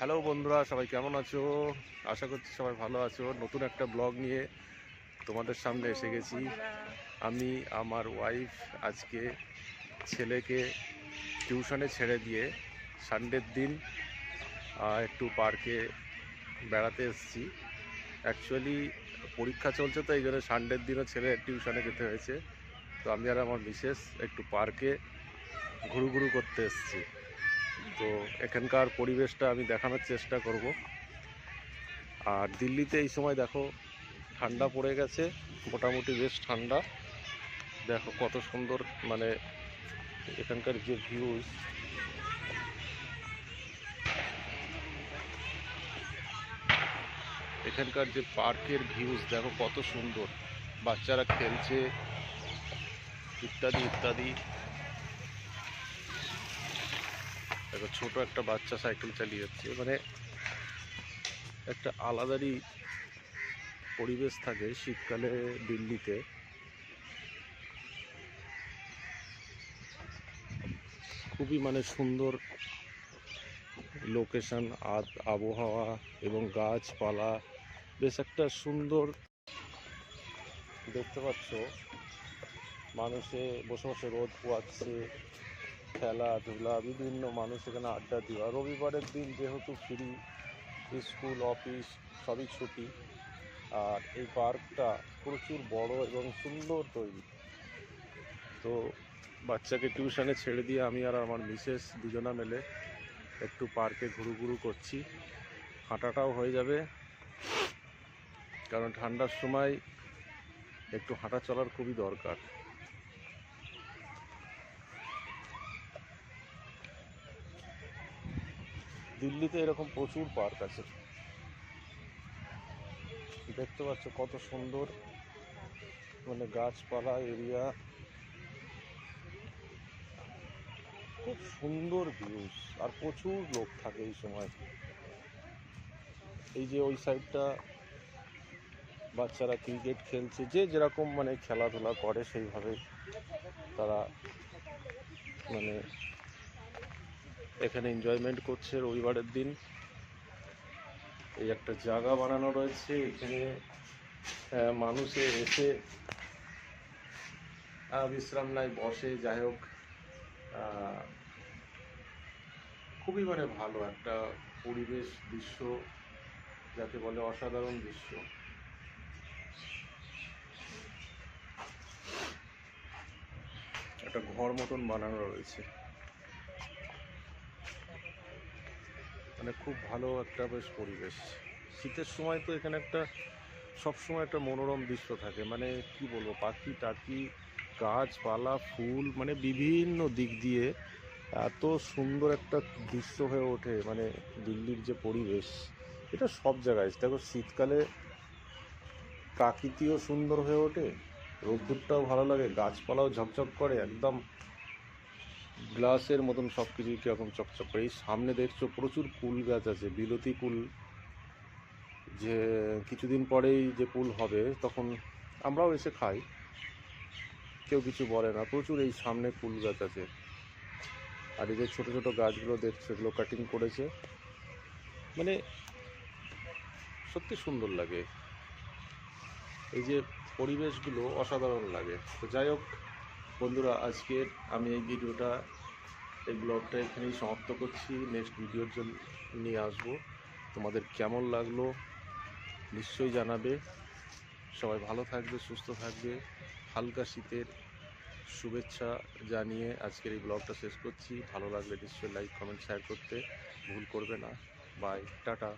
Hello বন্ধুরা, সবাই কেমন আছো? আশা করছি সবাই ভালো আছো। নতুন একটা ব্লগ নিয়ে তোমাদের সামনে এসে গেছি। আমি, আমার ওয়াইফ আজকে ছেলেকে টিউশনে ছেড়ে দিয়ে সানডের দিন একটু পার্কে বেড়াতে এসেছি। অ্যাকচুয়ালি পরীক্ষা চলছে তো, এই জন্য সানডের দিনও ছেলে টিউশনে যেতে হয়েছে। তো আমি আর আমার মিসেস একটু পার্কে ঘুরু ঘুরু করতে এসেছি। তো এখানকার পরিবেশটা আমি দেখানোর চেষ্টা করব। আর দিল্লিতে এই সময় দেখো, ঠান্ডা পড়ে গেছে, মোটামুটি বেশ ঠান্ডা। দেখো কত সুন্দর মানে এখানকার যে ভিউজ এখানকার যে পার্কের ভিউজ দেখো কত সুন্দর। বাচ্চারা খেলছে, ইত্যাদি ইত্যাদি। দেখো, ছোট একটা বাচ্চা সাইকেল চালিয়ে যাচ্ছে। মানে একটা আলাদারই পরিবেশ থাকে শীতকালে দিল্লিতে। খুবই মানে সুন্দর লোকেশন আর আবহাওয়া এবং গাছপালা। বেশ একটা সুন্দর দেখতে পাচ্ছ। মানুষে বসে বসে রোদ পোয়াচ্ছে। খেলাধুলা বিভিন্ন মানুষ এখানে আড্ডা দেওয়া রবিবারের দিন যেহেতু ফ্রি স্কুল অফিস সবই ছুটি, আর এই পার্কটা প্রচুর বড় এবং সুন্দর তৈরি। তো বাচ্চাকে টিউশনে ছেড়ে দিয়ে আমি আর আমার মিসেস দুজনা মিলে একটু পার্কে ঘুরু ঘুরু করছি। হাঁটাটাও হয়ে যাবে, কারণ ঠান্ডার সময় একটু হাঁটা চলার খুবই দরকার। দিল্লিতে এরকম প্রচুর পার্ক আছে। দেখতে পাচ্ছ কত সুন্দর মানে গাছপালা, এরিয়া। খুব সুন্দর ভিউজ আর প্রচুর লোক থাকে এই সময়। এই যে ওই সাইডটা বাচ্চারা ক্রিকেট খেলছে, যে যেরকম মানে খেলাধুলা করে সেইভাবে তারা মানে এখানে এনজয়মেন্ট করছে রবিবারের দিন। এই একটা জায়গা বানানো রয়েছে, এখানে মানুষে এসে বিশ্রাম নেয়, বসে, যাই হোক। খুবই মানে ভালো একটা পরিবেশ, দৃশ্য, যাকে বলে অসাধারণ দৃশ্য। একটা ঘর মতন বানানো রয়েছে। মানে খুব ভালো একটা বেশ পরিবেশ। শীতের সময় তো এখানে একটা সব সময় একটা মনোরম দৃশ্য থাকে। মানে কি বলব, পাখি, টাকি, গাছপালা, ফুল মানে বিভিন্ন দিক দিয়ে এত সুন্দর একটা দৃশ্য হয়ে ওঠে। মানে দিল্লির যে পরিবেশ, এটা সব জায়গায়। দেখো, শীতকালে প্রাকৃতিও সুন্দর হয়ে ওঠে, রোদ্দুরটাও ভালো লাগে, গাছপালাও ঝকঝক করে, একদম গ্লাসের মতন সব কিছুই কীরকম চকচক করে? এই সামনে দেখছ প্রচুর কুল গাছ আছে, বিলতি কুল যে কিছুদিন পরেই যে কুল হবে, তখন আমরাও এসে খাই। কেউ কিছু বলে না, প্রচুর এই সামনে কুল গাছ আছে। আর এই যে ছোটো ছোটো গাছগুলো দেখছ, এগুলো কাটিং করেছে। মানে সত্যি সুন্দর লাগে। এই যে পরিবেশগুলো অসাধারণ লাগে। তো যাই হোক বন্ধুরা আজকে আমি এই ভিডিওটা, এই ব্লগটা এখানেই সমাপ্ত করছি। নেক্সট ভিডিওর জন্য নিয়ে আসব। তোমাদের কেমন লাগল নিশ্চয়ই জানাবে। সবাই ভালো থাকবে, সুস্থ থাকবে। হালকা শীতের শুভেচ্ছা জানিয়ে আজকের এই ব্লগটা শেষ করছি। ভালো লাগলে নিশ্চয়ই লাইক কমেন্ট শেয়ার করতে ভুল করবে না। Bye tata.